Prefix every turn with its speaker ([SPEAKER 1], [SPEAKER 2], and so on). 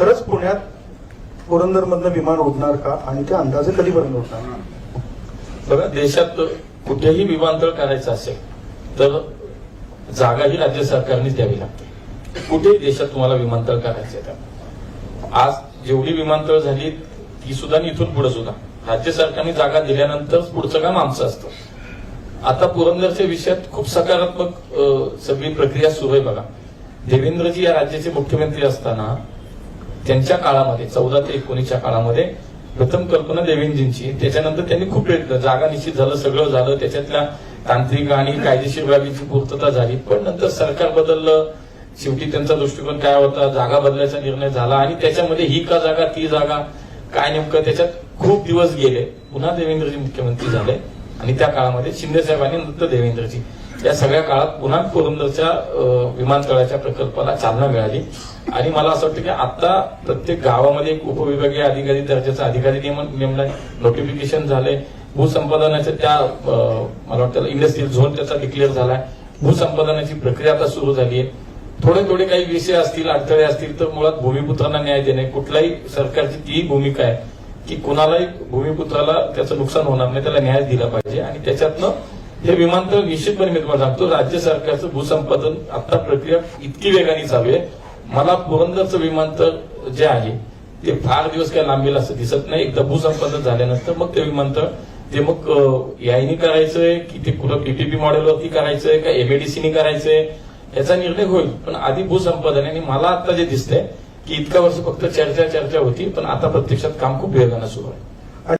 [SPEAKER 1] खरंच पुण्यात पुरंदरमधनं विमान उडणार का? आणि ते अंदाजे कधीपर्यंत उडणार
[SPEAKER 2] बघा देशात कुठेही विमानतळ करायचं असेल तर जागाही राज्य सरकारनेच द्यावी लागते. कुठेही देशात तुम्हाला विमानतळ करायचं आहे तर. आज जेवढी विमानतळ झाली ती सुद्धा आणि इथून पुढे सुद्धा. राज्य सरकारने जागा दिल्यानंतर पुढचं काम आमचं असतं. आता पुरंदरच्या विषयात खूप सकारात्मक सगळी प्रक्रिया सुरू आहे बघा. देवेंद्रजी या राज्याचे मुख्यमंत्री असताना त्यांच्या काळामध्ये चौदा ते एकोणीसच्या काळामध्ये प्रथम कल्पना देवेंजींची त्याच्यानंतर त्यांनी खूप प्रयत्न जागा निश्चित झालं सगळं झालं त्याच्यातल्या तांत्रिक आणि कायदेशीर बाबींची पूर्तता झाली. पण नंतर सरकार बदललं. शेवटी त्यांचा दृष्टिकोन काय होता? जागा बदलायचा निर्णय झाला आणि त्याच्यामध्ये ही का जागा ती जागा काय नेमकं? त्याच्यात खूप दिवस गेले. पुन्हा देवेंद्रजी मुख्यमंत्री झाले. आणि त्या काळामध्ये शिंदे साहेबांनी नंतर देवेंद्रजी. या सगळ्या काळात पुन्हा पुरंदरच्या विमानतळाच्या प्रकल्पाला चालना मिळाली. आणि मला असं वाटतं की आता प्रत्येक गावामध्ये एक उपविभागीय अधिकारी दर्जाचा अधिकारी नियम नेमलाय नोटिफिकेशन झाले भूसंपादनाच्या त्या मला वाटतं इंडस्ट्रियल झोन त्याचा डिक्लेअर झालाय. भूसंपादनाची प्रक्रिया आता सुरू झाली आहे थोडे थोडे काही विषय असतील अडथळे असतील तर मुळात भूमिपुत्रांना न्याय देणे. कुठल्याही सरकारची तीही भूमिका आहे की कुणालाही भूमिपुत्राला त्याचं नुकसान होणार नाही त्याला न्याय दिला पाहिजे. आणि त्याच्यातनं हे विमानतळ निश्चितपणे मी तुम्हाला सांगतो राज्य सरकारचं भूसंपादन आता प्रक्रिया इतकी वेगाने चालू आहे. मला पुरंदरचं विमानतळ जे आहे ते फार दिवस काय लांबेल असं दिसत नाही. एकदा भूसंपादन झाल्यानंतर मग ते विमानतळ ते मग यायनी करायचंय की ते कुठं पीपीपी मॉडेलवरती करायचंय का एमएडीसीनी करायचंय याचा निर्णय होईल. पण आधी भूसंपादन आणि मला आता जे दिसतंय की इतका वर्ष फक्त चर्चा चर्चा होती पण आता प्रत्यक्षात काम खूप वेगानं सुरू आहे.